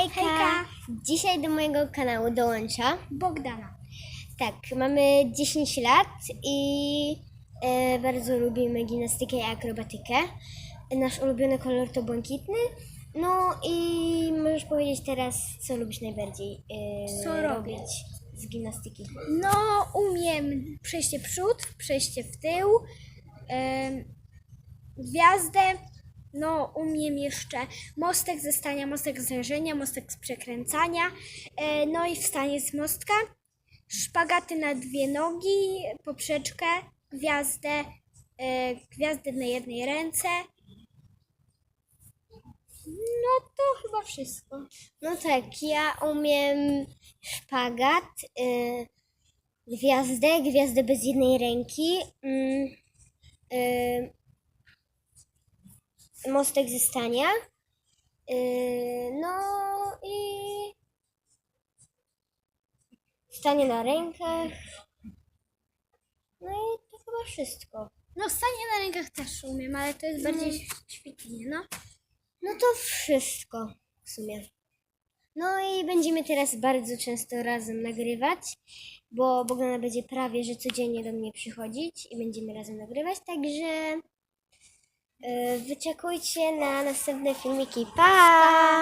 Hejka! Hejka. Dzisiaj do mojego kanału dołącza. Bogdana. Tak, mamy 10 lat i e, bardzo lubimy gimnastykę i akrobatykę. Nasz ulubiony kolor to błękitny. No i możesz powiedzieć teraz, co lubisz najbardziej e, Co robię? robić z gimnastyki. No, umiem przejście przód, przejście w tył, em, gwiazdę. No, umiem jeszcze mostek ze stania, mostek z mostek z przekręcania. E, no i wstanie z mostka. Szpagaty na dwie nogi, poprzeczkę, gwiazdę, e, gwiazdę na jednej ręce. No to chyba wszystko. No tak, ja umiem szpagat, y, gwiazdę, gwiazdę bez jednej ręki, mm, mostek ze stania, y, no i stanie na rękach. No i to chyba wszystko. No, stanie na rękach też umiem, ale to jest bardziej ćwiczenie, no. No to wszystko w sumie. No i będziemy teraz bardzo często razem nagrywać, bo Bogdana będzie prawie, że codziennie do mnie przychodzić i będziemy razem nagrywać, także yy, wyczekujcie na następne filmiki. Pa!